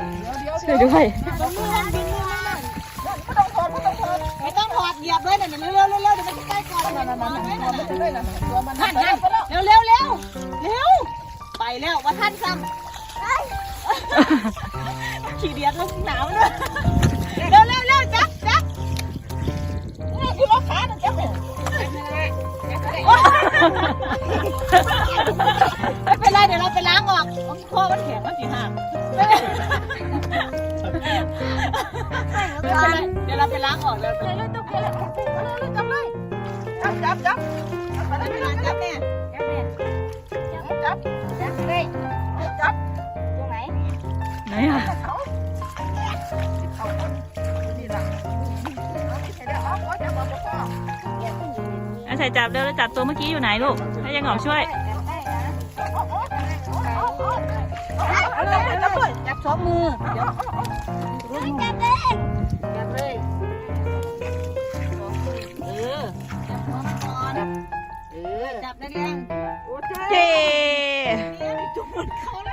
ช่วยด้วยไม่ต้องถอดเหยียบเลยน่ะเร็วเร็วเร็วเร็วเดี๋ยวมันใกล้ก่อนนั่นนั่นนั่นนั่นนั่นเร็วเร็วเร็วเร็วไปแล้วว่าท่านซ้ำขี่เดียดลงหนาวด้วยเร็วเร็วเร็วจับจับนี่คือรถขาหนึ่งจับเนี่ยไม่เป็นไรเดี๋ยวเราไปล้างออกคอมันแข็งมันสีหัก ไม่เป็นไรเดี๋ยวเราไปล้างออกแล้วไปเลยตุ๊กเลยจับเลยจับจับจับจับไปเลยจับแม่จับจับเลยจับตรงไหนไหนอะอาใส่จับเร็วแล้วจับตัวเมื่อกี้อยู่ไหนลูกให้ยังหอมช่วยจับสองมือเดี๋ยวจับเล จับแรงๆโอเคเย้จุ่มมันเข้าเล